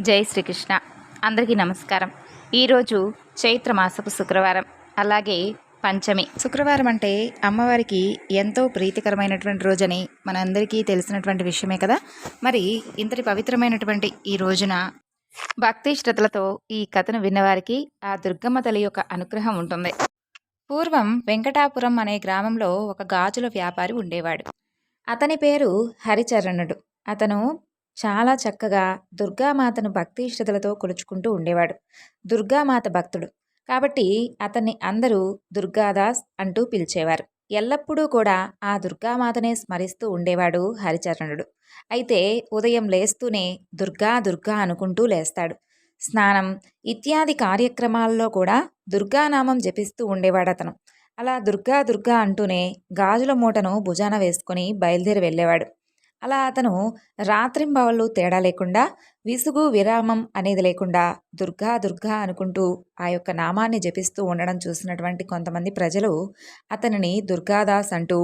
జై శ్రీకృష్ణ. అందరికీ నమస్కారం. ఈరోజు చైత్ర మాసపు శుక్రవారం అలాగే పంచమి. శుక్రవారం అంటే అమ్మవారికి ఎంతో ప్రీతికరమైనటువంటి రోజని మనందరికీ తెలిసినటువంటి విషయమే కదా? మరి ఇంతటి పవిత్రమైనటువంటి ఈ రోజున భక్తి శ్రద్ధలతో ఈ కథను విన్నవారికి ఆ దుర్గమ్మ తల్లి యొక్క అనుగ్రహం ఉంటుంది. పూర్వం వెంకటాపురం అనే గ్రామంలో ఒక గాజుల వ్యాపారి ఉండేవాడు. అతని పేరు హరిచరణుడు. అతను చాలా చక్కగా దుర్గామాతను భక్తి ఇష్టతలతో కొలుచుకుంటూ ఉండేవాడు. దుర్గామాత భక్తుడు. కాబట్టి అతన్ని అందరూ దుర్గాదాస్ అంటూ పిలిచేవారు. ఎల్లప్పుడూ కూడా ఆ దుర్గామాతనే స్మరిస్తూ ఉండేవాడు హరిచరణుడు. అయితే ఉదయం లేస్తూనే దుర్గా దుర్గా అనుకుంటూ లేస్తాడు. స్నానం ఇత్యాది కార్యక్రమాల్లో కూడా దుర్గానామం జపిస్తూ ఉండేవాడు అతను అలా దుర్గా దుర్గా అంటూనే గాజుల మూటను భుజాన వేసుకుని బయలుదేరి వెళ్ళేవాడు. అలా అతను రాత్రింబవళ్ళు తేడా లేకుండా విసుగు విరామం అనేది లేకుండా దుర్గా దుర్గా అనుకుంటూ ఆ యొక్క నామాన్ని జపిస్తూ ఉండడం చూసినటువంటి కొంతమంది ప్రజలు అతనిని దుర్గాదాస్ అంటూ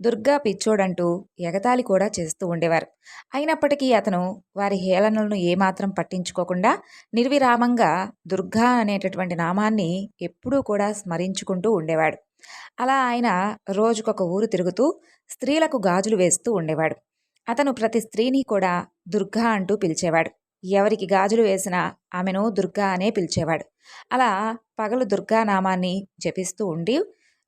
దుర్గా పిచ్చోడంటూ ఎగతాళి కూడా చేస్తూ ఉండేవారు. అయినప్పటికీ అతను వారి హేళనలను ఏమాత్రం పట్టించుకోకుండా నిర్విరామంగా దుర్గా అనేటటువంటి నామాన్ని ఎప్పుడూ కూడా స్మరించుకుంటూ ఉండేవాడు. అలా ఆయన రోజుకొక ఊరు తిరుగుతూ స్త్రీలకు గాజులు వేస్తూ ఉండేవాడు. అతను ప్రతి స్త్రీని కూడా దుర్గా అంటూ పిలిచేవాడు. ఎవరికి గాజులు వేసినా ఆమెను దుర్గా అనే పిలిచేవాడు. అలా పగలు దుర్గా నామాన్ని జపిస్తూ ఉండి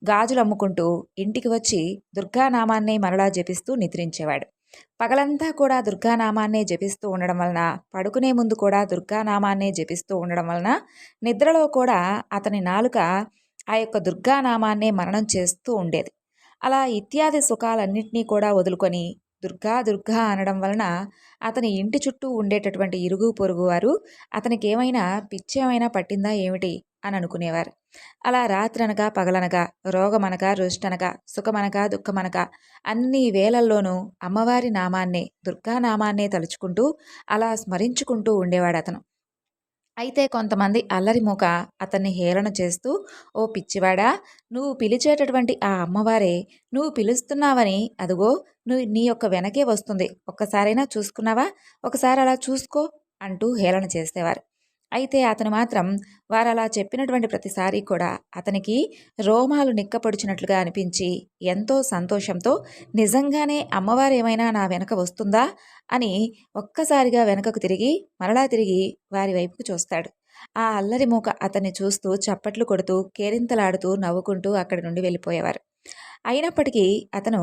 గాజులు అమ్ముకుంటూ ఇంటికి వచ్చి దుర్గా నామాన్నే మరలా జపిస్తూ నిద్రించేవాడు. పగలంతా కూడా దుర్గా నామాన్నే జపిస్తూ ఉండడం వలన పడుకునే ముందు కూడా దుర్గా నామాన్నే జపిస్తూ ఉండడం వలన నిద్రలో కూడా అతని నాలుక ఆ యొక్క దుర్గా నామాన్నే మరణం చేస్తూ ఉండేది. అలా ఇత్యాది సుఖాలన్నింటినీ కూడా వదులుకొని దుర్గా దుర్గా అనడం వలన అతని ఇంటి చుట్టూ ఉండేటటువంటి ఇరుగు పొరుగు వారు అతనికి ఏమైనా పిచ్చేమైనా పట్టిందా ఏమిటి అని అనుకునేవారు. అలా రాత్రనగా పగలనగా రోగమనక రుష్టనగా సుఖమనక దుఃఖమనగా అన్ని వేళల్లోనూ అమ్మవారి నామాన్నే దుర్గానామాన్నే తలుచుకుంటూ అలా స్మరించుకుంటూ ఉండేవాడు అతను అయితే కొంతమంది అల్లరిమూక అతన్ని హేళన చేస్తూ ఓ పిచ్చివాడా నువ్వు పిలిచేటటువంటి ఆ అమ్మవారే నువ్వు పిలుస్తున్నావని అదిగో నువ్వు నీ యొక్క వెనకే వస్తుంది. ఒక్కసారైనా చూసుకున్నావా? ఒకసారి అలా చూసుకో అంటూ హేళన చేసేవారు. అయితే అతను మాత్రం వారు అలా చెప్పినటువంటి ప్రతిసారి కూడా అతనికి రోమాలు నిక్కపొడిచినట్లుగా అనిపించి ఎంతో సంతోషంతో నిజంగానే అమ్మవారు ఏమైనా నా వెనక వస్తుందా అని ఒక్కసారిగా వెనకకు తిరిగి మరలా తిరిగి వారి వైపుకు చూస్తాడు. ఆ అల్లరి మూక అతన్ని చూస్తూ చప్పట్లు కొడుతూ కేరింతలాడుతూ నవ్వుకుంటూ అక్కడి నుండి వెళ్ళిపోయేవారు. అయినప్పటికీ అతను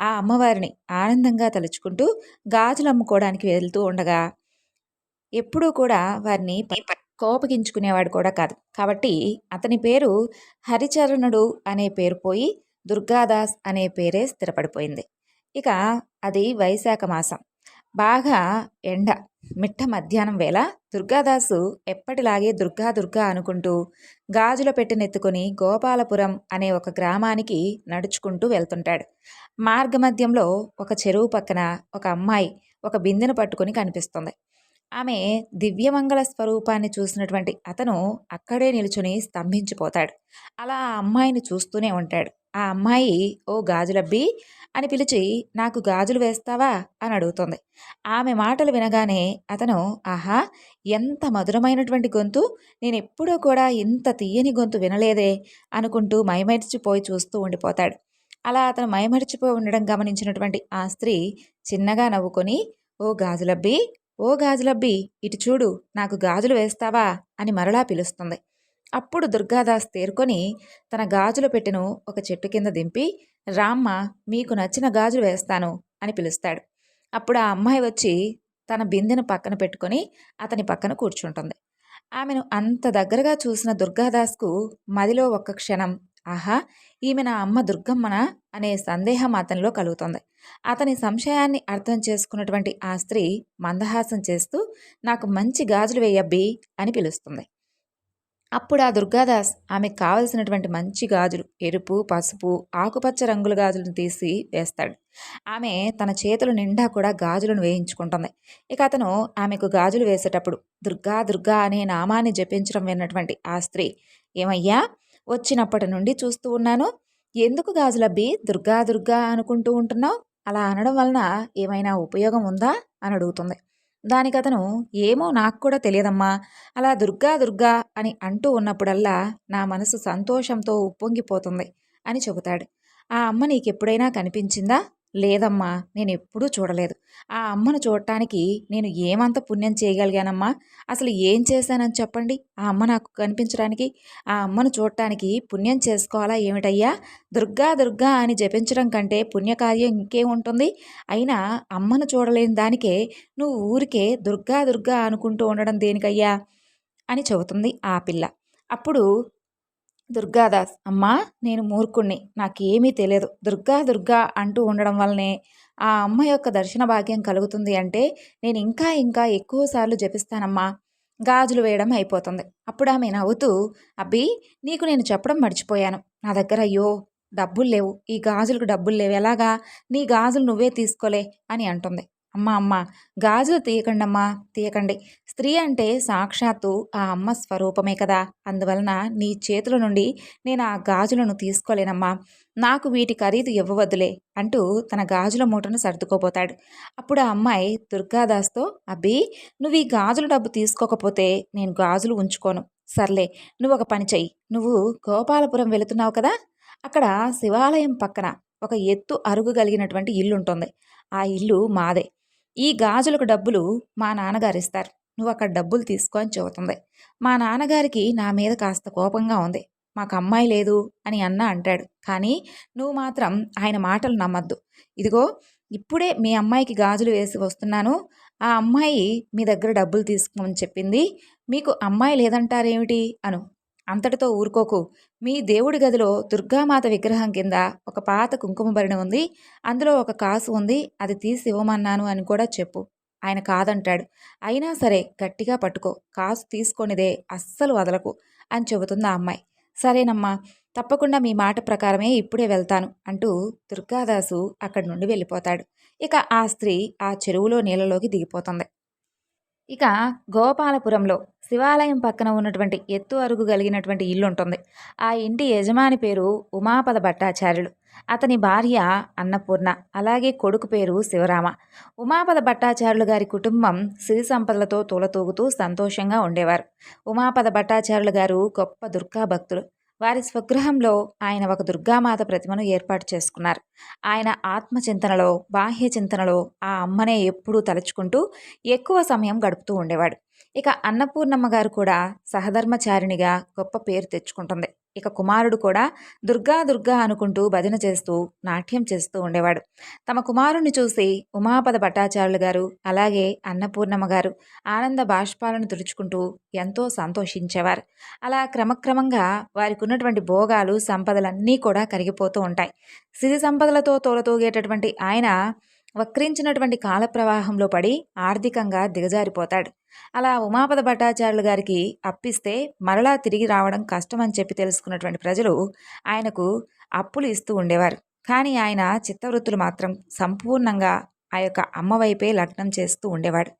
ఆ అమ్మవారిని ఆనందంగా తలుచుకుంటూ గాజులు అమ్ముకోవడానికి వెళ్తూ ఉండగా ఎప్పుడూ కూడా వారిని కోపగించుకునేవాడు కూడా కాదు. కాబట్టి అతని పేరు హరిచరణుడు అనే పేరు పోయి దుర్గాదాస్ అనే పేరే స్థిరపడిపోయింది. ఇక అది వైశాఖ మాసం. బాగా ఎండ మిట్ట మధ్యాహ్నం వేళ దుర్గాదాసు ఎప్పటిలాగే దుర్గా దుర్గా అనుకుంటూ గాజుల పెట్టెనెత్తుకొని గోపాలపురం అనే ఒక గ్రామానికి నడుచుకుంటూ వెళ్తుంటాడు. మార్గమధ్యంలో ఒక చెరువు పక్కన ఒక అమ్మాయి ఒక బిందెను పట్టుకొని కనిపిస్తుంది. ఆమె దివ్యమంగళ స్వరూపాన్ని చూసినటువంటి అతను అక్కడే నిలుచుని స్తంభించిపోతాడు. అలా ఆ అమ్మాయిని చూస్తూనే ఉంటాడు. ఆ అమ్మాయి ఓ గాజులబ్బి అని పిలిచి నాకు గాజులు వేస్తావా? అని అడుగుతుంది. ఆమె మాటలు వినగానే అతను ఆహా ఎంత మధురమైనటువంటి గొంతు. నేను ఎప్పుడూ కూడా ఇంత తీయని గొంతు వినలేదే అనుకుంటూ మైమరిచిపోయి చూస్తూ ఉండిపోతాడు. అలా అతను మైమరిచిపోయి ఉండడం గమనించినటువంటి ఆ స్త్రీ చిన్నగా నవ్వుకొని ఓ గాజులబ్బి ఓ గాజులబ్బి ఇటు చూడు నాకు గాజులు వేస్తావా? అని మరలా పిలుస్తుంది. అప్పుడు దుర్గాదాస్ తేరుకొని తన గాజులు పెట్టెను ఒక చెట్టు కింద దింపి రామ్మ మీకు నచ్చిన గాజులు వేస్తాను అని పిలుస్తాడు. అప్పుడు ఆ అమ్మాయి వచ్చి తన బిందెను పక్కన పెట్టుకొని అతని పక్కన కూర్చుంటుంది. ఆమెను అంత దగ్గరగా చూసిన దుర్గాదాస్కు మదిలో ఒక్క క్షణం ఆహా ఈమె నా అమ్మ దుర్గమ్మన అనే సందేహం అతనిలో కలుగుతుంది. అతని సంశయాన్ని అర్థం చేసుకున్నటువంటి ఆ స్త్రీ మందహాసం చేస్తూ నాకు మంచి గాజులు వేయబ్బి అని పిలుస్తుంది. అప్పుడు ఆ దుర్గాదాస్ ఆమెకు కావలసినటువంటి మంచి గాజులు ఎరుపు పసుపు ఆకుపచ్చ రంగుల గాజులను తీసి వేస్తాడు. ఆమె తన చేతులు నిండా కూడా గాజులను వేయించుకుంటుంది. ఇక అతను ఆమెకు గాజులు వేసేటప్పుడు దుర్గా దుర్గా అనే నామాన్ని జపించడం విన్నటువంటి ఆ స్త్రీ ఏమయ్యా? వచ్చినప్పటి నుండి చూస్తూ ఉన్నాను. ఎందుకు గాజులబ్బి? దుర్గా దుర్గా అనుకుంటూ ఉంటున్నావు? అలా అనడం వలన ఏమైనా ఉపయోగం ఉందా? అని అడుగుతుంది. దానికతను ఏమో నాకు కూడా తెలియదమ్మా. అలా దుర్గా దుర్గా అని అంటూ ఉన్నప్పుడల్లా నా మనసు సంతోషంతో ఉప్పొంగిపోతుంది అని చెబుతాడు. ఆ అమ్మ నీకెప్పుడైనా కనిపించిందా? లేదమ్మా నేను ఎప్పుడూ చూడలేదు. ఆ అమ్మను చూడటానికి నేను ఏమంత పుణ్యం చేయగలిగానమ్మా? అసలు ఏం చేశానని చెప్పండి? ఆ అమ్మ నాకు కనిపించడానికి ఆ అమ్మను చూడటానికి పుణ్యం చేసుకోవాలా ఏమిటయ్యా? దుర్గా దుర్గా అని జపించడం కంటే పుణ్యకార్యం ఇంకే ఉంటుంది అయినా అమ్మను చూడలేని దానికే నువ్వు ఊరికే దుర్గా దుర్గా అనుకుంటూ ఉండడం దేనికయ్యా? అని చెబుతుంది ఆ పిల్ల. అప్పుడు దుర్గాదాస్ అమ్మా నేను మూర్ఖుణ్ణి. నాకేమీ తెలియదు. దుర్గా దుర్గా అంటూ ఉండడం వల్లనే ఆ అమ్మ యొక్క దర్శన భాగ్యం కలుగుతుంది అంటే నేను ఇంకా ఇంకా ఎక్కువసార్లు జపిస్తానమ్మా. గాజులు వేయడం అయిపోతుంది. అప్పుడు ఆమె నవ్వుతూ అబ్బి నీకు నేను చెప్పడం మర్చిపోయాను. నా దగ్గర అయ్యో డబ్బులు లేవు. ఈ గాజులకు డబ్బులు లేవు. ఎలాగా? నీ గాజులు నువ్వే తీసుకోలే అని అంటుంది. అమ్మ అమ్మ గాజులు తీయకండమ్మా తీయకండి. స్త్రీ అంటే సాక్షాత్తు ఆ అమ్మ స్వరూపమే కదా. అందువలన నీ చేతుల నుండి నేను ఆ గాజులను తీసుకోలేనమ్మా. నాకు వీటి ఖరీదు ఇవ్వవద్దులే అంటూ తన గాజుల మూటను సర్దుకోపోతాడు అప్పుడు ఆ అమ్మాయి దుర్గాదాస్తో అబ్బి నువ్వు ఈ గాజుల డబ్బు తీసుకోకపోతే నేను గాజులు ఉంచుకోను. సర్లే నువ్వు ఒక పని చెయ్యి. నువ్వు గోపాలపురం వెళుతున్నావు కదా? అక్కడ శివాలయం పక్కన ఒక ఎత్తు అరుగు కలిగినటువంటి ఇల్లు ఉంటుంది ఆ ఇల్లు మాదే. ఈ గాజులకు డబ్బులు మా నాన్నగారు ఇస్తారు. నువ్వు అక్కడ డబ్బులు తీసుకో అని చెబుతుంది. మా నాన్నగారికి నా మీద కాస్త కోపంగా ఉంది. మాకు అమ్మాయి లేదు అని అన్న అంటాడు. కానీ నువ్వు మాత్రం ఆయన మాటలు నమ్మద్దు. ఇదిగో ఇప్పుడే మీ అమ్మాయికి గాజులు వేసి వస్తున్నాను. ఆ అమ్మాయి మీ దగ్గర డబ్బులు తీసుకోమని చెప్పింది. మీకు అమ్మాయి లేదంటారేమిటి? అను. అంతటితో ఊరుకోకు. మీ దేవుడి గదిలో దుర్గామాత విగ్రహం కింద ఒక పాత కుంకుమ బరిణి ఉంది. అందులో ఒక కాసు ఉంది. అది తీసి ఇవ్వమన్నాను అని కూడా చెప్పు. ఆయన కాదంటాడు. అయినా సరే గట్టిగా పట్టుకో. కాసు తీసుకొనిదే అస్సలు వదలకు అని చెబుతుంది ఆ అమ్మాయి. సరేనమ్మా తప్పకుండా మీ మాట ప్రకారమే ఇప్పుడే వెళ్తాను అంటూ దుర్గాదాసు అక్కడి నుండి వెళ్ళిపోతాడు. ఇక ఆ స్త్రీ ఆ చెరువులో నీళ్ళలోకి దిగిపోతుంది. ఇక గోపాలపురంలో శివాలయం పక్కన ఉన్నటువంటి ఎత్తు అరుగు కలిగినటువంటి ఇల్లు ఉంటుంది ఆ ఇంటి యజమాని పేరు ఉమాపద భట్టాచార్యులు. అతని భార్య అన్నపూర్ణ అలాగే కొడుకు పేరు శివరామ. ఉమాపద భట్టాచార్యులు గారి కుటుంబం సిరి సంపదలతో తూలతూగుతూ సంతోషంగా ఉండేవారు. ఉమాపద భట్టాచార్యులు గారు గొప్ప దుర్గా భక్తులు వారి స్వగృహంలో ఆయన ఒక దుర్గామాత ప్రతిమను ఏర్పాటు చేసుకున్నారు. ఆయన ఆత్మచింతనలో బాహ్య చింతనలో ఆ అమ్మనే ఎప్పుడూ తలుచుకుంటూ ఎక్కువ సమయం గడుపుతూ ఉండేవాడు. ఇక అన్నపూర్ణమ్మ గారు కూడా సహధర్మచారిణిగా గొప్ప పేరు తెచ్చుకుంటుంది. ఇక కుమారుడు కూడా దుర్గా దుర్గా అనుకుంటూ భజన చేస్తూ నాట్యం చేస్తూ ఉండేవాడు. తమ కుమారుణ్ణి చూసి ఉమాపద భట్టాచార్యులు గారు అలాగే అన్నపూర్ణమ్మ గారు ఆనంద బాష్పాలను తుడుచుకుంటూ ఎంతో సంతోషించేవారు. అలా క్రమక్రమంగా వారికి ఉన్నటువంటి భోగాలు సంపదలన్నీ కూడా కరిగిపోతూ ఉంటాయి. సిరి సంపదలతో తోలతూగేటటువంటి ఆయన వక్రించినటువంటి కాల ప్రవాహంలో పడి ఆర్థికంగా దిగజారిపోతాడు. అలా ఉమాపద భట్టాచార్యులు గారికి అప్పిస్తే మరలా తిరిగి రావడం కష్టమని చెప్పి తెలుసుకున్నటువంటి ప్రజలు ఆయనకు అప్పులు ఇస్తూ ఉండేవారు. కానీ ఆయన చిత్తవృత్తులు మాత్రం సంపూర్ణంగా ఆ యొక్క అమ్మ వైపే లగ్నం చేస్తూ ఉండేవాడు.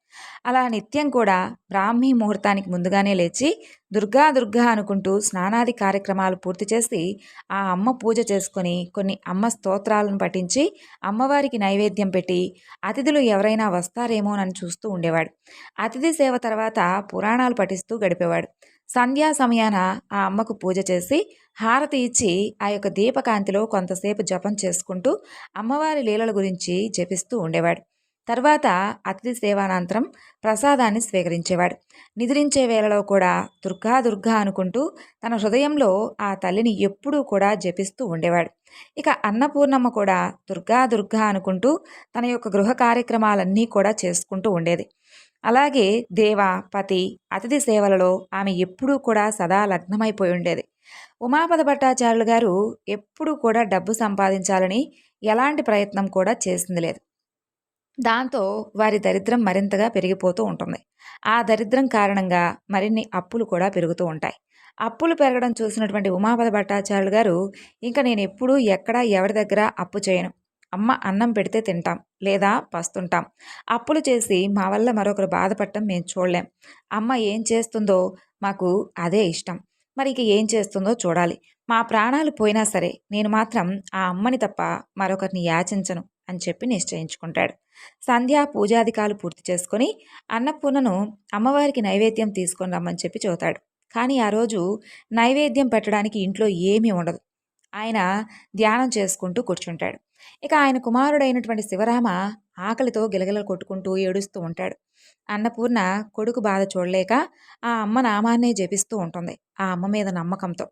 అలా నిత్యం కూడా బ్రాహ్మీ ముహూర్తానికి ముందుగానే లేచి దుర్గా దుర్గా అనుకుంటూ స్నానాది కార్యక్రమాలు పూర్తి చేసి ఆ అమ్మ పూజ చేసుకొని కొన్ని అమ్మ స్తోత్రాలను పఠించి అమ్మవారికి నైవేద్యం పెట్టి అతిథులు ఎవరైనా వస్తారేమోనని చూస్తూ ఉండేవాడు. అతిథి సేవ తర్వాత పురాణాలు పఠిస్తూ గడిపేవాడు. సంధ్యా సమయాన ఆ అమ్మకు పూజ చేసి హారతి ఇచ్చి ఆ యొక్క దీపకాంతిలో కొంతసేపు జపం చేసుకుంటూ అమ్మవారి లీలల గురించి జపిస్తూ ఉండేవాడు. తర్వాత అతిథి సేవానంతరం ప్రసాదాన్ని స్వీకరించేవాడు. నిద్రించే వేళలో కూడా దుర్గా దుర్గా అనుకుంటూ తన హృదయంలో ఆ తల్లిని ఎప్పుడూ కూడా జపిస్తూ ఉండేవాడు. ఇక అన్నపూర్ణమ్మ కూడా దుర్గా దుర్గా అనుకుంటూ తన యొక్క గృహ కార్యక్రమాలన్నీ కూడా చేసుకుంటూ ఉండేది. అలాగే దేవ పతి అతిథి సేవలలో ఆమె ఎప్పుడూ కూడా సదా లగ్నమైపోయి ఉండేది. ఉమాపద భట్టాచార్యులు గారు ఎప్పుడూ కూడా డబ్బు సంపాదించాలని ఎలాంటి ప్రయత్నం కూడా చేసింది లేదు. దాంతో వారి దరిద్రం మరింతగా పెరిగిపోతూ ఉంటుంది. ఆ దరిద్రం కారణంగా మరిన్ని అప్పులు కూడా పెరుగుతూ ఉంటాయి. అప్పులు పెరగడం చూసినటువంటి ఉమాపద భట్టాచార్యులు గారు ఇంకా నేను ఎప్పుడూ ఎక్కడా ఎవరి దగ్గర అప్పు చేయను. అమ్మ అన్నం పెడితే తింటాం లేదా పస్తుంటాం. అప్పులు చేసి మా వల్ల మరొకరు బాధపడటం మేము చూడలేం. అమ్మ ఏం చేస్తుందో మాకు అదే ఇష్టం. మరి ఇక ఏం చేస్తుందో చూడాలి. మా ప్రాణాలు పోయినా సరే నేను మాత్రం ఆ అమ్మని తప్ప మరొకరిని యాచించను అని చెప్పి నిశ్చయించుకుంటాడు. సంధ్యా పూజాధికాలు పూర్తి చేసుకొని అన్నపూర్ణను అమ్మవారికి నైవేద్యం తీసుకొని రమ్మని చెప్పి చూతాడు. కానీ ఆ రోజు నైవేద్యం పెట్టడానికి ఇంట్లో ఏమీ ఉండదు. ఆయన ధ్యానం చేసుకుంటూ కూర్చుంటాడు. ఇక ఆయన కుమారుడైనటువంటి శివరామ ఆకలితో గిలగిల కొట్టుకుంటూ ఏడుస్తూ ఉంటాడు. అన్నపూర్ణ కొడుకు బాధ చూడలేక ఆ అమ్మ నామాన్నే జపిస్తూ ఉంటుంది ఆ అమ్మ మీద నమ్మకంతో.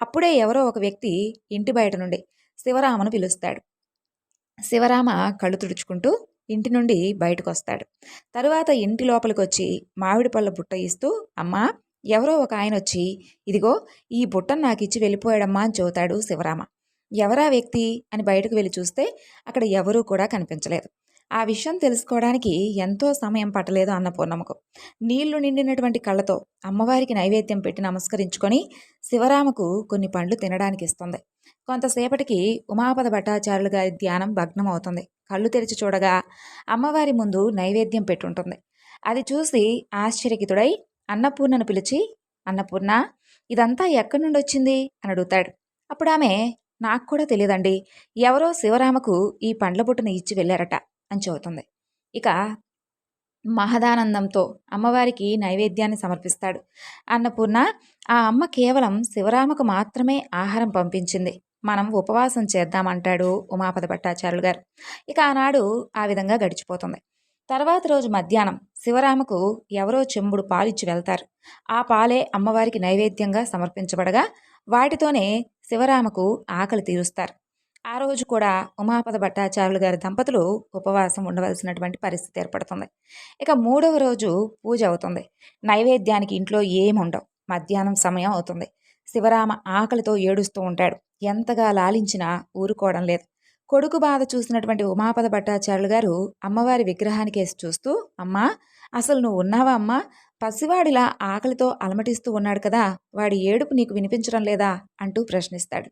అప్పుడే ఎవరో ఒక వ్యక్తి ఇంటి బయట నుండి శివరామను పిలుస్తాడు. శివరామ కళ్ళు తుడుచుకుంటూ ఇంటి నుండి బయటకు వస్తాడు తరువాత ఇంటి లోపలికి వచ్చి మామిడి పళ్ళ బుట్ట ఇస్తూ అమ్మా ఎవరో ఒక ఆయన వచ్చి ఇదిగో ఈ బుట్టను నాకు ఇచ్చి వెళ్ళిపోయాడమ్మా అని చెబుతాడు శివరామ. ఎవరా వ్యక్తి అని బయటకు వెళ్ళి చూస్తే అక్కడ ఎవరూ కూడా కనిపించలేదు. ఆ విషయం తెలుసుకోవడానికి ఎంతో సమయం పట్టలేదు అన్నపూర్ణమ్మకు నీళ్ళు నిండినటువంటి కళ్ళతో అమ్మవారికి నైవేద్యం పెట్టి నమస్కరించుకొని శివరామకు కొన్ని పండ్లు తినడానికి ఇస్తుంది. కొంతసేపటికి ఉమాపద భట్టాచార్యులు గారి ధ్యానం భగ్నం అవుతుంది కళ్ళు తెరిచి చూడగా అమ్మవారి ముందు నైవేద్యం పెట్టుంటుంది. అది చూసి ఆశ్చర్యకితుడై అన్నపూర్ణను పిలిచి అన్నపూర్ణ ఇదంతా ఎక్కడి నుండి వచ్చింది అని అడుగుతాడు. అప్పుడు ఆమె నాకు కూడా తెలియదండి. ఎవరో శివరామకు ఈ పండ్ల బుట్టను ఇచ్చి వెళ్ళారట అని చెబుతుంది. ఇక మహదానందంతో అమ్మవారికి నైవేద్యాన్ని సమర్పిస్తాడు. అన్నపూర్ణ ఆ అమ్మ కేవలం శివరామకు మాత్రమే ఆహారం పంపించింది. మనం ఉపవాసం చేద్దామంటాడు ఉమాపద భట్టాచార్యులు గారు. ఇక ఆనాడు ఆ విధంగా గడిచిపోతుంది. తర్వాత రోజు మధ్యాహ్నం శివరామకు ఎవరో చెంబుడు పాలిచ్చి వెళ్తారు. ఆ పాలే అమ్మవారికి నైవేద్యంగా సమర్పించబడగా వాటితోనే శివరామకు ఆకలి తీరుస్తారు. ఆ రోజు కూడా ఉమాపద భట్టాచార్యులు గారి దంపతులు ఉపవాసం ఉండవలసినటువంటి పరిస్థితి ఏర్పడుతుంది. ఇక మూడవ రోజు పూజ అవుతుంది. నైవేద్యానికి ఇంట్లో ఏముండవు మధ్యాహ్నం సమయం అవుతుంది. శివరామ ఆకలితో ఏడుస్తూ ఉంటాడు. ఎంతగా లాలించినా ఊరుకోవడం లేదు. కొడుకు బాధ చూసినటువంటి ఉమాపద భట్టాచార్యులు గారు అమ్మవారి విగ్రహానికి వేసి చూస్తూ అమ్మా అసలు నువ్వు ఉన్నావా అమ్మా? పసివాడిలా ఆకలితో అలమటిస్తూ ఉన్నాడు కదా వాడి ఏడుపు నీకు వినిపించడం లేదా? అంటూ ప్రశ్నిస్తాడు.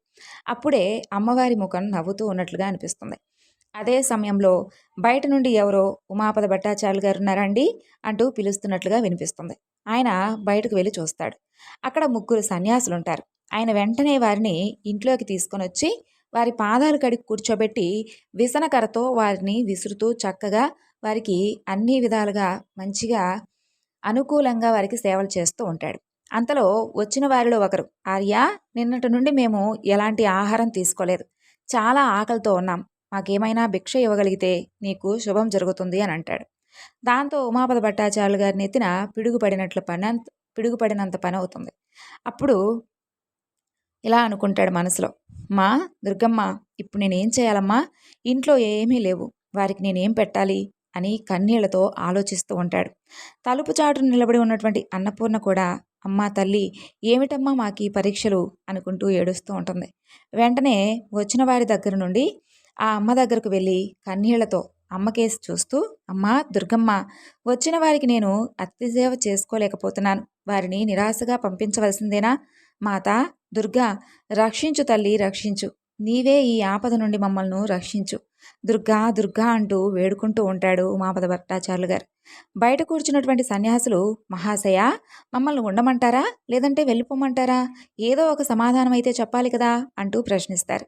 అప్పుడే అమ్మవారి ముఖం నవ్వుతూ ఉన్నట్లుగా అనిపిస్తుంది. అదే సమయంలో బయట నుండి ఎవరో ఉమాపద భట్టాచార్యులు గారు ఉన్నారండి అంటూ పిలుస్తున్నట్లుగా వినిపిస్తుంది. ఆయన బయటకు వెళ్ళి చూస్తాడు. అక్కడ ముగ్గురు సన్యాసులు ఉంటారు ఆయన వెంటనే వారిని ఇంట్లోకి తీసుకొని వచ్చి వారి పాదాలు కడిగి కూర్చోబెట్టి విసనకరతో వారిని విసురుతూ చక్కగా వారికి అన్ని విధాలుగా మంచిగా అనుకూలంగా వారికి సేవలు చేస్తూ ఉంటాడు. అంతలో వచ్చిన వారిలో ఒకరు ఆర్య నిన్నటి నుండి మేము ఎలాంటి ఆహారం తీసుకోలేదు. చాలా ఆకలితో ఉన్నాం. మాకేమైనా భిక్ష ఇవ్వగలిగితే నీకు శుభం జరుగుతుంది అని అంటాడు. దాంతో ఉమాపద భట్టాచార్యులు గారిని ఎత్తిన పిడుగుపడినట్లు పని అంత పిడుగుపడినంత పని అవుతుంది. అప్పుడు ఇలా అనుకుంటాడు మనసులో మా దుర్గమ్మ ఇప్పుడు నేనేం చేయాలమ్మా? ఇంట్లో ఏమీ లేవు. వారికి నేనేం పెట్టాలి? అని కన్నీళ్ళతో ఆలోచిస్తూ ఉంటాడు. తలుపు చాటును నిలబడి ఉన్నటువంటి అన్నపూర్ణ కూడా అమ్మా తల్లి ఏమిటమ్మా మాకు ఈ పరీక్షలు? అనుకుంటూ ఏడుస్తూ ఉంటుంది. వెంటనే వచ్చిన వారి దగ్గర నుండి ఆ అమ్మ దగ్గరకు వెళ్ళి కన్నీళ్ళతో అమ్మకేసి చూస్తూ అమ్మా దుర్గమ్మ వచ్చిన వారికి నేను అతిసేవ చేసుకోలేకపోతున్నాను. వారిని నిరాశగా పంపించవలసిందేనా? మాత దుర్గా రక్షించు తల్లి రక్షించు. నీవే ఈ ఆపద నుండి మమ్మల్ని రక్షించు. దుర్గా దుర్గా అంటూ వేడుకుంటూ ఉంటాడు ఉమాపద భట్టాచార్యులు గారు. బయట కూర్చున్నటువంటి సన్యాసులు మహాశయ మమ్మల్ని ఉండమంటారా? లేదంటే వెళ్ళిపోమంటారా? ఏదో ఒక సమాధానం అయితే చెప్పాలి కదా? అంటూ ప్రశ్నిస్తారు.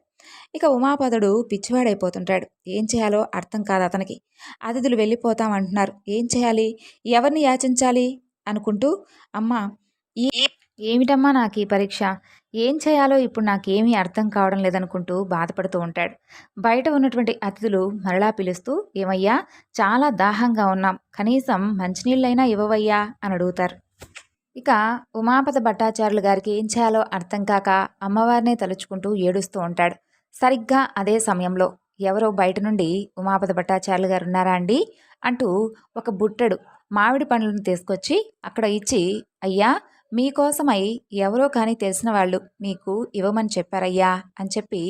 ఇక ఉమాపదుడు పిచ్చివాడైపోతుంటాడు. ఏం చేయాలో అర్థం కాదు అతనికి. అతిథులు వెళ్ళిపోతాం అంటున్నారు. ఏం చేయాలి? ఎవరిని యాచించాలి? అనుకుంటూ అమ్మ ఈ ఏమిటమ్మా నాకు ఈ పరీక్ష? ఏం చేయాలో ఇప్పుడు నాకేమీ అర్థం కావడం లేదనుకుంటూ బాధపడుతూ ఉంటాడు. బయట ఉన్నటువంటి అతిథులు మరలా పిలుస్తూ ఏమయ్యా చాలా దాహంగా ఉన్నాం. కనీసం మంచినీళ్ళైనా ఇవ్వవయ్యా అని అడుగుతారు. ఇక ఉమాపత భట్టాచార్యులు గారికి ఏం చేయాలో అర్థం కాక అమ్మవారినే తలుచుకుంటూ ఏడుస్తూ ఉంటాడు. సరిగ్గా అదే సమయంలో ఎవరో బయట నుండి ఉమాపత భట్టాచార్యులు గారు ఉన్నారా అండి? అంటూ ఒక బుట్టడు మామిడి పండ్లను తీసుకొచ్చి అక్కడ ఇచ్చి అయ్యా మీకోసమై ఎవరో కానీ తెలిసిన వాళ్ళు మీకు ఇవ్వమని చెప్పారయ్యా అని చెప్పి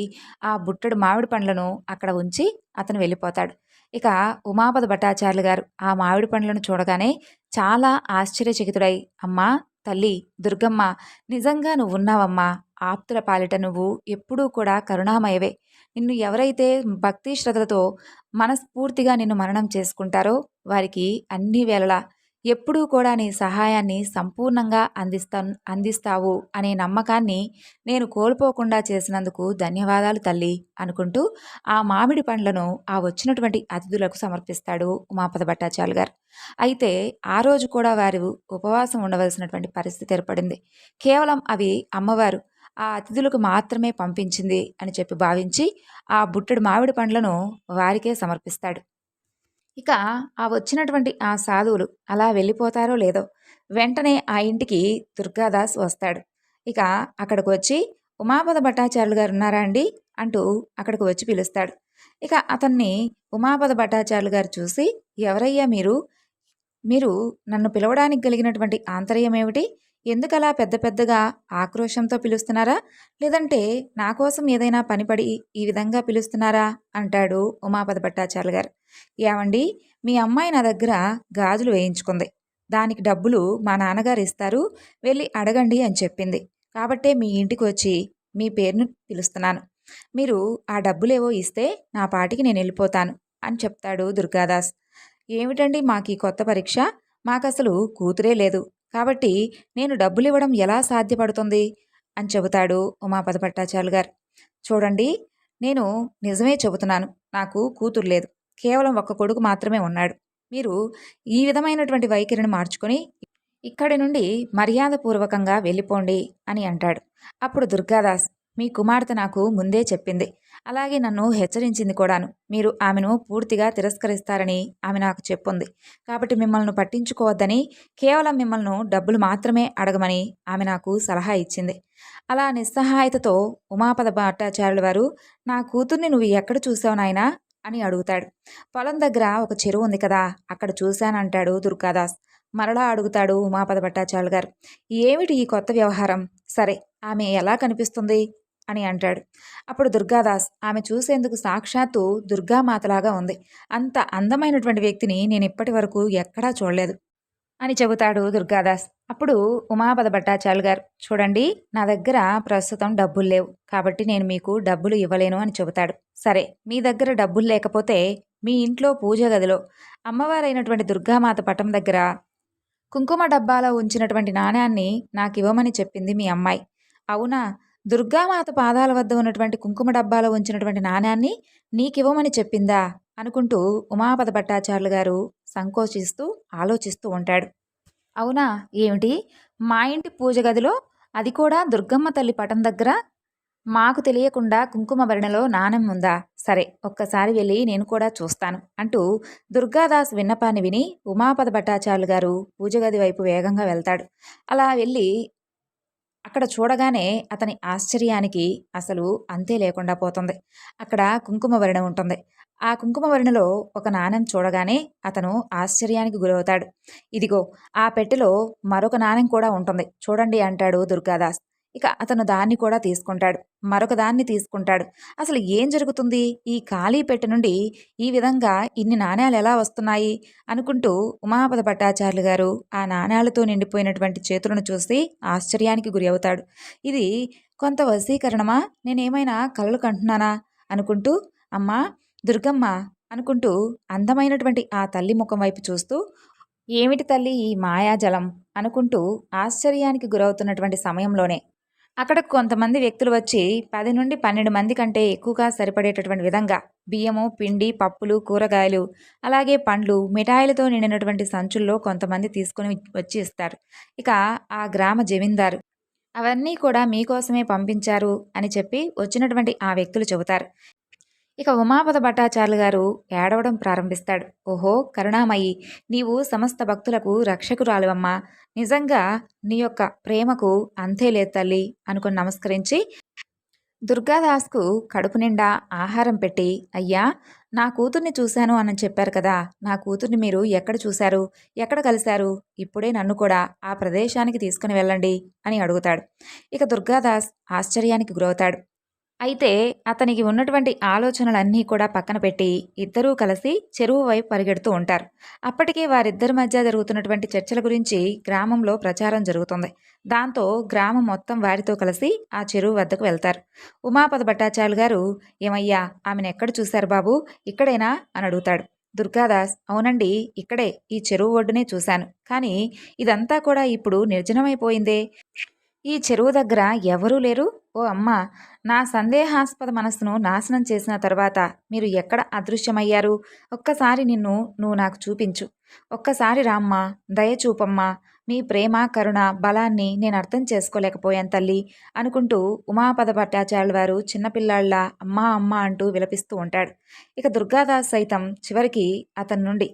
ఆ బుట్టడు మామిడి పండ్లను అక్కడ ఉంచి అతను వెళ్ళిపోతాడు. ఇక ఉమాపద భట్టాచార్యులు గారు ఆ మామిడి పండ్లను చూడగానే చాలా ఆశ్చర్యచకితుడై అమ్మా తల్లి దుర్గమ్మ నిజంగా నువ్వు ఉన్నావమ్మా ఆప్తుల పాలిట నువ్వు ఎప్పుడూ కూడా కరుణామయవే. నిన్ను ఎవరైతే భక్తి శ్రద్ధలతో మనస్ఫూర్తిగా నిన్ను మరణం చేసుకుంటారో వారికి అన్ని వేళలా ఎప్పుడూ కూడా నీ సహాయాన్ని సంపూర్ణంగా అందిస్తా అందిస్తావు అనే నమ్మకాన్ని నేను కోల్పోకుండా చేసినందుకు ధన్యవాదాలు తల్లి అనుకుంటూ ఆ మామిడి పండ్లను ఆ వచ్చినటువంటి అతిథులకు సమర్పిస్తాడు ఉమాపద భట్టాచార్య గారు. అయితే ఆ రోజు కూడా వారు ఉపవాసం ఉండవలసినటువంటి పరిస్థితి ఏర్పడింది. కేవలం అవి అమ్మవారు ఆ అతిథులకు మాత్రమే పంపించింది అని చెప్పి భావించి ఆ బుట్టెడు మామిడి పండ్లను వారికే సమర్పిస్తాడు. ఇక ఆ వచ్చినటువంటి ఆ సాధువులు అలా వెళ్ళిపోతారో లేదో వెంటనే ఆ ఇంటికి దుర్గాదాస్ వస్తాడు. ఇక అక్కడికి వచ్చి ఉమాపద భట్టాచార్యులు గారు ఉన్నారా అండి? అంటూ అక్కడికి వచ్చి పిలుస్తాడు. ఇక అతన్ని ఉమాపద భట్టాచార్యులు గారు చూసి ఎవరయ్యా మీరు? మీరు నన్ను పిలవడానికి కలిగినటువంటి ఆంతర్యం ఏమిటి? ఎందుకలా పెద్ద పెద్దగా ఆక్రోశంతో పిలుస్తున్నారా? లేదంటే నా కోసం ఏదైనా పనిపడి ఈ విధంగా పిలుస్తున్నారా? అంటాడు ఉమాపద భట్టాచార్యులు గారు. ఏమండి? మీ అమ్మాయి నా దగ్గర గాజులు వేయించుకుంది. దానికి డబ్బులు మా నాన్నగారు ఇస్తారు. వెళ్ళి అడగండి అని చెప్పింది. కాబట్టే మీ ఇంటికి వచ్చి మీ పేరును పిలుస్తున్నాను. మీరు ఆ డబ్బులేవో ఇస్తే నా పాటికి నేను వెళ్ళిపోతాను అని చెప్తాడు దుర్గాదాస్. ఏమిటండి మాకు ఈ కొత్త పరీక్ష? మాకసలు కూతురే లేదు. కాబట్టి నేను డబ్బులు ఇవ్వడం ఎలా సాధ్యపడుతుంది? అని చెబుతాడు ఉమాపద భట్టాచార్యులు గారు. చూడండి నేను నిజమే చెబుతున్నాను. నాకు కూతురు లేదు. కేవలం ఒక్క కొడుకు మాత్రమే ఉన్నాడు. మీరు ఈ విధమైనటువంటి వైఖరిని మార్చుకొని ఇక్కడి నుండి మర్యాదపూర్వకంగా వెళ్ళిపోండి అని అంటాడు. అప్పుడు దుర్గాదాస్ మీ కుమార్తె నాకు ముందే చెప్పింది. అలాగే నన్ను హెచ్చరించింది కూడాను. మీరు ఆమెను పూర్తిగా తిరస్కరిస్తారని ఆమె నాకు చెప్పుంది. కాబట్టి మిమ్మల్ని పట్టించుకోవద్దని కేవలం మిమ్మల్ని డబ్బులు మాత్రమే అడగమని ఆమె నాకు సలహా ఇచ్చింది. అలా నిస్సహాయతతో ఉమాపద భట్టాచార్యుల వారు నా కూతుర్ని నువ్వు ఎక్కడ చూసావు నాయనా? అని అడుగుతాడు. పొలం దగ్గర ఒక చెరువు ఉంది కదా అక్కడ చూశానంటాడు దుర్గాదాస్. మరలా అడుగుతాడు ఉమాపద భట్టాచార్యులు గారు. ఏమిటి ఈ కొత్త వ్యవహారం? సరే ఆమె ఎలా కనిపిస్తుంది? అని అంటాడు. అప్పుడు దుర్గాదాస్ ఆమె చూసేందుకు సాక్షాత్తు దుర్గామాతలాగా ఉంది. అంత అందమైనటువంటి వ్యక్తిని నేను ఇప్పటి వరకు ఎక్కడా చూడలేదు అని చెబుతాడు దుర్గాదాస్. అప్పుడు ఉమాపద భట్టాచార్యులు గారు చూడండి నా దగ్గర ప్రస్తుతం డబ్బులు లేవు. కాబట్టి నేను మీకు డబ్బులు ఇవ్వలేను అని చెబుతాడు. సరే మీ దగ్గర డబ్బులు లేకపోతే మీ ఇంట్లో పూజ గదిలో అమ్మవారైనటువంటి దుర్గామాత పటం దగ్గర కుంకుమ డబ్బాలో ఉంచినటువంటి నాణ్యాన్ని నాకు ఇవ్వమని చెప్పింది మీ అమ్మాయి. అవునా? దుర్గామాత పాదాల వద్ద ఉన్నటువంటి కుంకుమ డబ్బాలో ఉంచినటువంటి నాణ్యాన్ని నీకివ్వమని చెప్పిందా? అనుకుంటూ ఉమాపద భట్టాచార్యులు గారు సంకోచిస్తూ ఆలోచిస్తూ ఉంటాడు. అవునా? ఏమిటి? మా ఇంటి పూజ గదిలో అది కూడా దుర్గమ్మ తల్లి పటం దగ్గర మాకు తెలియకుండా కుంకుమ భరణలో నాణెం ఉందా? సరే ఒక్కసారి వెళ్ళి నేను కూడా చూస్తాను అంటూ దుర్గాదాస్ విన్నపాన్ని విని ఉమాపద భట్టాచార్యులు గారు పూజగది వైపు వేగంగా వెళ్తాడు. అలా వెళ్ళి అక్కడ చూడగానే అతని ఆశ్చర్యానికి అసలు అంతే లేకుండా పోతుంది. అక్కడ కుంకుమ వర్ణ ఉంటుంది. ఆ కుంకుమ వర్ణలో ఒక నాణెం చూడగానే అతను ఆశ్చర్యానికి గురవుతాడు. ఇదిగో ఆ పెట్టెలో మరొక నాణెం కూడా ఉంటుంది. చూడండి అంటాడు దుర్గాదాస్. ఇక అతను దాన్ని కూడా తీసుకుంటాడు. మరొక దాన్ని తీసుకుంటాడు. అసలు ఏం జరుగుతుంది? ఈ ఖాళీ పెట్టె నుండి ఈ విధంగా ఇన్ని నాణ్యాలు ఎలా వస్తున్నాయి? అనుకుంటూ ఉమాపద భట్టాచార్యులు గారు ఆ నాణ్యాలతో నిండిపోయినటువంటి చేతులను చూసి ఆశ్చర్యానికి గురి అవుతాడు. ఇది కొంత వశీకరణమా? నేనేమైనా కలలు కంటున్నానా? అనుకుంటూ అమ్మా దుర్గమ్మ అనుకుంటూ అందమైనటువంటి ఆ తల్లి ముఖం వైపు చూస్తూ ఏమిటి తల్లి ఈ మాయాజలం? అనుకుంటూ ఆశ్చర్యానికి గురవుతున్నటువంటి సమయంలోనే అక్కడ కొంతమంది వ్యక్తులు వచ్చి పది నుండి పన్నెండు మంది కంటే ఎక్కువగా సరిపడేటటువంటి విధంగా బియ్యము పిండి పప్పులు కూరగాయలు అలాగే పండ్లు మిఠాయిలతో నిండినటువంటి సంచుల్లో కొంతమంది తీసుకుని వచ్చి ఇస్తారు. ఇక ఆ గ్రామ జమీందారు అవన్నీ కూడా మీకోసమే పంపించారు అని చెప్పి వచ్చినటువంటి ఆ వ్యక్తులు చెబుతారు. ఇక ఉమాపద భట్టాచార్యులు గారు ఏడవడం ప్రారంభిస్తాడు. ఓహో కరుణామయి నీవు సమస్త భక్తులకు రక్షకురాలువమ్మా. నిజంగా నీ యొక్క ప్రేమకు అంతే తల్లి అనుకుని నమస్కరించి దుర్గాదాస్కు కడుపు నిండా ఆహారం పెట్టి అయ్యా నా కూతుర్ని చూశాను అని చెప్పారు కదా నా కూతుర్ని మీరు ఎక్కడ చూశారు ఎక్కడ కలిశారు? ఇప్పుడే నన్ను కూడా ఆ ప్రదేశానికి తీసుకుని వెళ్ళండి అని అడుగుతాడు. ఇక దుర్గాదాస్ ఆశ్చర్యానికి గురవుతాడు. అయితే అతనికి ఉన్నటువంటి ఆలోచనలన్నీ కూడా పక్కన పెట్టి ఇద్దరూ కలిసి చెరువు వైపు పరిగెడుతూ ఉంటారు. అప్పటికే వారిద్దరి మధ్య జరుగుతున్నటువంటి చర్చల గురించి గ్రామంలో ప్రచారం జరుగుతుంది. దాంతో గ్రామం మొత్తం వారితో కలిసి ఆ చెరువు వద్దకు వెళ్తారు. ఉమాపద భట్టాచార్యులు గారు ఏమయ్యా ఆమెను ఎక్కడ చూశారు బాబు? ఇక్కడేనా? అని అడుగుతాడు. దుర్గాదాస్ అవునండి ఇక్కడే ఈ చెరువు ఒడ్డునే చూశాను. కానీ ఇదంతా కూడా ఇప్పుడు నిర్జనమైపోయిందే? ఈ చెరువు దగ్గర ఎవరూ లేరు? ఓ అమ్మ నా సందేహాస్పద మనస్సును నాశనం చేసిన తర్వాత మీరు ఎక్కడ అదృశ్యమయ్యారు? ఒక్కసారి నిన్ను నువ్వు నాకు చూపించు. ఒక్కసారి రామ్మా దయ చూపమ్మా. మీ ప్రేమ కరుణ బలాన్ని నేను అర్థం చేసుకోలేకపోయాను తల్లి అనుకుంటూ ఉమాపద భట్టాచార్యుల వారు చిన్నపిల్లాళ్ళ అమ్మా అమ్మ అంటూ విలపిస్తూ ఉంటాడు. ఇక దుర్గాదాస్ సైతం చివరికి అతని నుండి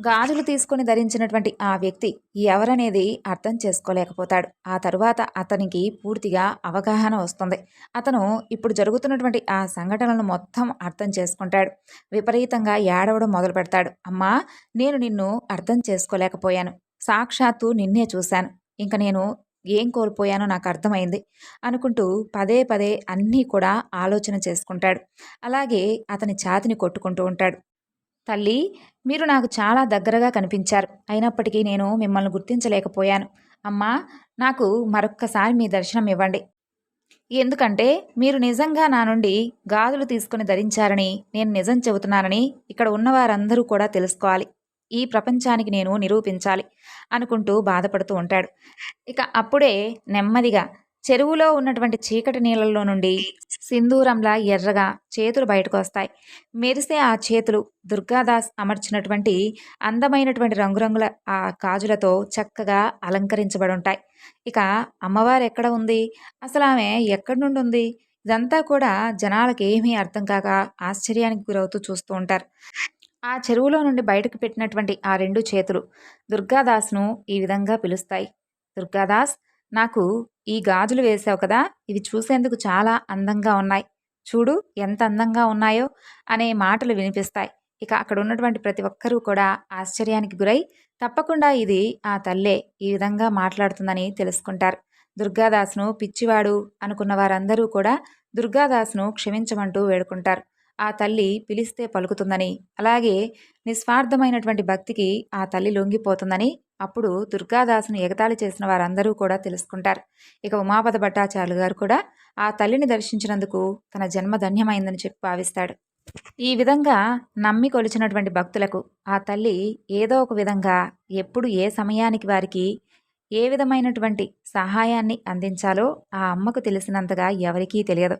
గాజులు తీసుకుని ధరించినటువంటి ఆ వ్యక్తి ఎవరనేది అర్థం చేసుకోలేకపోతాడు. ఆ తరువాత అతనికి పూర్తిగా అవగాహన వస్తుంది. అతను ఇప్పుడు జరుగుతున్నటువంటి ఆ సంఘటనలను మొత్తం అర్థం చేసుకుంటాడు. విపరీతంగా ఏడవడం మొదలు పెడతాడు అమ్మా నేను నిన్ను అర్థం చేసుకోలేకపోయాను. సాక్షాత్తు నిన్నే చూశాను. ఇంకా నేను ఏం కోల్పోయానో నాకు అర్థమైంది అనుకుంటూ పదే పదే అన్నీ కూడా ఆలోచన చేసుకుంటాడు. అలాగే అతని ఛాతిని కొట్టుకుంటూ ఉంటాడు. తల్లి మీరు నాకు చాలా దగ్గరగా కనిపించారు. అయినప్పటికీ నేను మిమ్మల్ని గుర్తించలేకపోయాను. అమ్మా నాకు మరొక్కసారి మీ దర్శనం ఇవ్వండి. ఎందుకంటే మీరు నిజంగా నా నుండి గాజులు తీసుకుని ధరించారని నేను నిజం చెబుతున్నానని ఇక్కడ ఉన్నవారందరూ కూడా తెలుసుకోవాలి. ఈ ప్రపంచానికి నేను నిరూపించాలి అనుకుంటూ బాధపడుతూ ఉంటాడు. ఇక అప్పుడే నెమ్మదిగా చెరువులో ఉన్నటువంటి చీకటి నీళ్ళల్లో నుండి సింధూరంలా ఎర్రగా చేతులు బయటకు వస్తాయి. మెరిసే ఆ చేతులు దుర్గాదాస్ అమర్చినటువంటి అందమైనటువంటి రంగురంగుల ఆ కాజులతో చక్కగా అలంకరించబడి ఉంటాయి ఇక అమ్మవారు ఎక్కడ ఉంది? అసలు ఆమె ఎక్కడి నుండి ఉంది ఇదంతా కూడా జనాలకు ఏమీ అర్థం కాక ఆశ్చర్యానికి గురవుతూ చూస్తూ ఉంటారు. ఆ చెరువులో నుండి బయటకు పెట్టినటువంటి ఆ రెండు చేతులు దుర్గాదాస్ను ఈ విధంగా పిలుస్తాయి. దుర్గాదాస్ నాకు ఈ గాజులు వేసావు కదా ఇవి చూసేందుకు చాలా అందంగా ఉన్నాయి. చూడు ఎంత అందంగా ఉన్నాయో అనే మాటలు వినిపిస్తాయి. ఇక అక్కడ ఉన్నటువంటి ప్రతి ఒక్కరూ కూడా ఆశ్చర్యానికి గురై తప్పకుండా ఇది ఆ తల్లే ఈ విధంగా మాట్లాడుతుందని తెలుసుకుంటారు. దుర్గాదాస్ను పిచ్చివాడు అనుకున్న వారందరూ కూడా దుర్గాదాస్ను క్షమించమంటూ వేడుకుంటారు. ఆ తల్లి పిలిస్తే పలుకుతుందని అలాగే నిస్వార్థమైనటువంటి భక్తికి ఆ తల్లి లొంగిపోతుందని అప్పుడు దుర్గాదాసును ఎగతాళి చేసిన వారందరూ కూడా తెలుసుకుంటారు. ఇక ఉమాపద భట్టాచార్యులు గారు కూడా ఆ తల్లిని దర్శించినందుకు తన జన్మ ధన్యమైందని చెప్పి భావిస్తాడు. ఈ విధంగా నమ్మి కొలిచినటువంటి భక్తులకు ఆ తల్లి ఏదో ఒక విధంగా ఎప్పుడు ఏ సమయానికి వారికి ఏ విధమైనటువంటి సహాయాన్ని అందించాలో ఆ అమ్మకు తెలిసినంతగా ఎవరికీ తెలియదు.